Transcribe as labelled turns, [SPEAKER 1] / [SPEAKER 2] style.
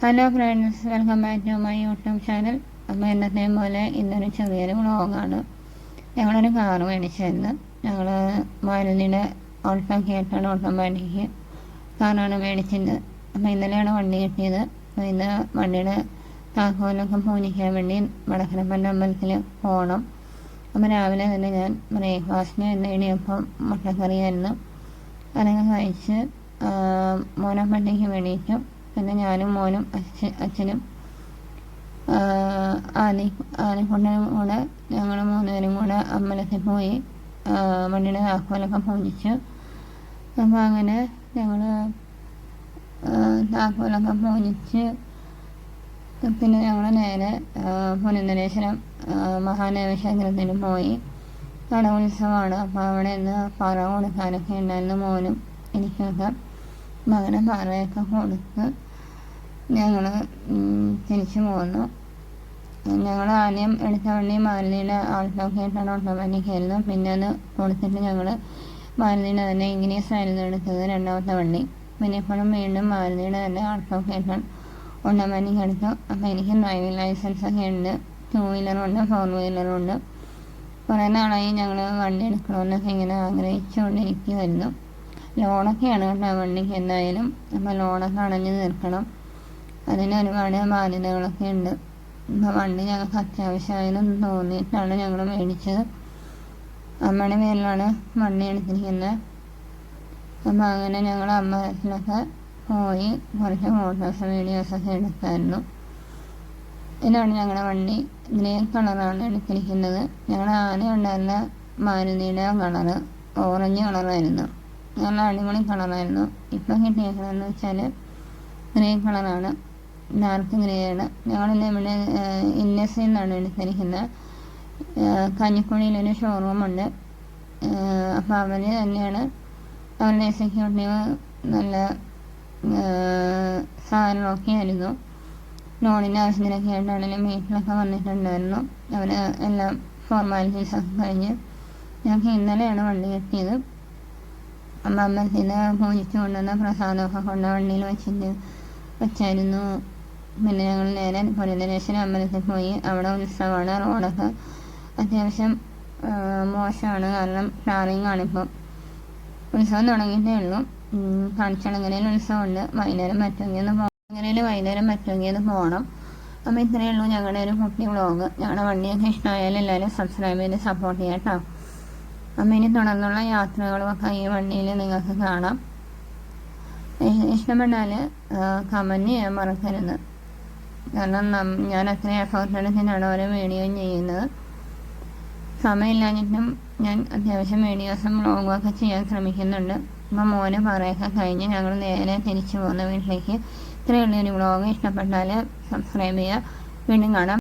[SPEAKER 1] Hello friends welcome back to my YouTube channel അപ്പോൾ എന്നത്തെ പോലെ ഇന്നൊരു ചെറിയൊരു വ്ളോഗാണ് ഞങ്ങളൊരു കാറ് മേടിച്ചായിരുന്നു ഞങ്ങൾ മാരുതിയുടെ ഓട്ടം ഓട്ടോമാറ്റിക് കാറാണ് മേടിച്ചത് അപ്പോൾ ഇന്നലെയാണ് വണ്ടി കിട്ടിയത്. അപ്പോൾ ഇന്ന് വണ്ടിയുടെ താക്കോലൊക്കെ പൂജിക്കാൻ വേണ്ടി വടക്കരപ്പന്റെ അമ്പലത്തിൽ പോകണം അപ്പോൾ രാവിലെ തന്നെ ഞാൻ ബ്രേക്ക്ഫാസ്റ്റിന് ഇന്ന് ഇടിയപ്പം മുട്ടക്കറിയായിരുന്നു അതൊക്കെ കഴിച്ച് മോനപ്പട്ടയ്ക്ക് വേണ്ടിയിട്ടും പിന്നെ ഞാനും മോനും അച്ഛൻ അച്ഛനും ആനി ആനിക്കൊണ്ടനും കൂടെ ഞങ്ങൾ മൂന്നുപേരും കൂടെ അമ്പലത്തിൽ പോയി വണ്ടിയുടെ താക്കോലൊക്കെ പൂജിച്ചു. അപ്പോൾ അങ്ങനെ ഞങ്ങൾ താക്കോലൊക്കെ പൂജിച്ച് പിന്നെ ഞങ്ങൾ നേരെ പുനന്തരേശ്വരം മഹാദേവ ക്ഷേത്രത്തിൽ പോയി. കടവുത്സവമാണ് അപ്പോൾ അവിടെ നിന്ന് പറ കൊടുക്കാനൊക്കെ ഉണ്ടായിരുന്നു മോനും എനിക്കൊക്കെ. മകനെ പാറയൊക്കെ കൊടുത്ത് ഞങ്ങൾ തിരിച്ചു പോന്നു ഞങ്ങൾ ആദ്യം എടുത്ത വണ്ടി മാരുതിയുടെ ആൾട്ടോക്കേറ്റാണ് ഓട്ടോമാറ്റിക്കായിരുന്നു പിന്നെ അത് കൊടുത്തിട്ട് ഞങ്ങൾ മാരുതിയുടെ തന്നെ ഇങ്ങനെ ആയിരുന്നു എടുത്തത് രണ്ടാമത്തെ വണ്ടി. പിന്നെ ഇപ്പോഴും വീണ്ടും മാരുതിയുടെ തന്നെ ആൾട്ടോക്കേറ്റാണ് ഓട്ടോമാറ്റിക് എടുത്തു അപ്പോൾ എനിക്ക് ഡ്രൈവിംഗ് ലൈസൻസ് ഒക്കെ ഉണ്ട്. ടൂ വീലറുണ്ട് ഫോർ വീലറുണ്ട് കുറേ നാളായി ഞങ്ങൾ വണ്ടി എടുക്കണമെന്നൊക്കെ ഇങ്ങനെ ആഗ്രഹിച്ചുകൊണ്ടിരിക്കുമായിരുന്നു ലോണൊക്കെയാണ് കേട്ടോ വണ്ടിക്ക് എന്തായാലും അപ്പോൾ ലോണൊക്കെ അടഞ്ഞു തീർക്കണം. അതിന് ഒരുപാട് ബാധ്യതകളൊക്കെ ഉണ്ട്. അപ്പോൾ വണ്ടി ഞങ്ങൾക്ക് അത്യാവശ്യമായെന്ന് തോന്നിയിട്ടാണ് ഞങ്ങൾ മേടിച്ചത്. അമ്മയുടെ പേരിലാണ് വണ്ടി എടുത്തിരിക്കുന്നത്. അപ്പോൾ അങ്ങനെ ഞങ്ങൾ അമ്പലത്തിലൊക്കെ പോയി കുറച്ച് ഫോട്ടോസ് വീഡിയോസൊക്കെ എടുത്തായിരുന്നു. ഇതാണ് ഞങ്ങളുടെ വണ്ടി ഗ്രേ കളറാണ് എടുത്തിരിക്കുന്നത്. ഞങ്ങളുടെ ആന ഉണ്ടായിരുന്ന മാരുതിയുടെ കളറ്. ഓറഞ്ച് കളറായിരുന്നു. നല്ല അടിപൊളി കളറായിരുന്നു. ഇപ്പം എന്ന് വെച്ചാൽ ഗ്രേ കളറാണ്. ഡാർക്ക് ഗ്രേ ആണ് ഞങ്ങളിന്ന് ഇവിടെ ഇന്നസിൽ നിന്നാണ് എടുത്തിരിക്കുന്നത് കഞ്ഞിക്കുഴിയിലൊരു ഷോറൂമുണ്ട്. അപ്പോൾ അവർ തന്നെയാണ് അവരുടെ എക്സിക്യൂട്ടീവ് നല്ല സാധനമൊക്കെ ആയിരുന്നു. ലോണിന്റെ ആവശ്യത്തിനൊക്കെ ആയിട്ടാണെങ്കിലും വീട്ടിലൊക്കെ വന്നിട്ടുണ്ടായിരുന്നു. അവർ എല്ലാം ഫോർമാലിറ്റീസൊക്കെ കഴിഞ്ഞ് ഞങ്ങൾക്ക് ഇന്നലെയാണ് വണ്ടി കിട്ടിയത്. അമ്മ അമ്പലത്തിൽ പൂജിച്ച് കൊണ്ടുവന്ന പ്രസാദമൊക്കെ കൊണ്ട് വണ്ടിയിൽ വെച്ചിട്ട് വെച്ചായിരുന്നു. പിന്നെ ഞങ്ങൾ നേരെ പുനരേശ്വരം അമ്പലത്തിൽ പോയി. അവിടെ ഉത്സവമാണ്. റോഡൊക്കെ അത്യാവശ്യം മോശമാണ്. കാരണം ടാറിങ് ആണിപ്പം ഉത്സവം തുടങ്ങിയിട്ടേ ഉള്ളൂ. കാണിച്ചളങ്ങരയിൽ ഉത്സവമുണ്ട്. വൈകുന്നേരം പറ്റുമെങ്കിൽ ഒന്ന് പോകണം അങ്ങനെയും വൈകുന്നേരം പറ്റുമെങ്കിൽ ഒന്ന് പോകണം അപ്പോൾ ഇത്രയേ ഉള്ളൂ ഞങ്ങളുടെ ഒരു കുട്ടി വ്ളോഗ്. ഞങ്ങളുടെ വണ്ടിയൊക്കെ ഇഷ്ടമായാലും എല്ലാവരും സബ്സ്ക്രൈബ് ചെയ്ത് സപ്പോർട്ട് ചെയ്യാം കേട്ടോ ഇനി തുടർന്നുള്ള യാത്രകളുമൊക്കെ ഈ വണ്ടിയിൽ നിങ്ങൾക്ക് കാണാം. ഇഷ്ടപ്പെട്ടാൽ കമന്റ് ചെയ്യാൻ മറക്കരുത്. കാരണം ഞാൻ അത്ര എഫേർട്ട് എടുത്തിട്ടാണ് ഓരോ വീഡിയോ ചെയ്യുന്നത്. സമയമില്ലാഞ്ഞിട്ടും ഞാൻ അത്യാവശ്യം വീഡിയോസും വ്ളോഗൊക്കെ ചെയ്യാൻ ശ്രമിക്കുന്നുണ്ട്. അപ്പം മോന് പറയൊക്കെ കഴിഞ്ഞ് ഞങ്ങൾ നേരെ തിരിച്ചു പോകുന്ന വീട്ടിലേക്ക്. ഇത്രയുള്ള ഒരു വ്ളോഗ് ഇഷ്ടപ്പെട്ടാൽ സബ്സ്ക്രൈബ് ചെയ്യുക. വീണ്ടും കാണാം.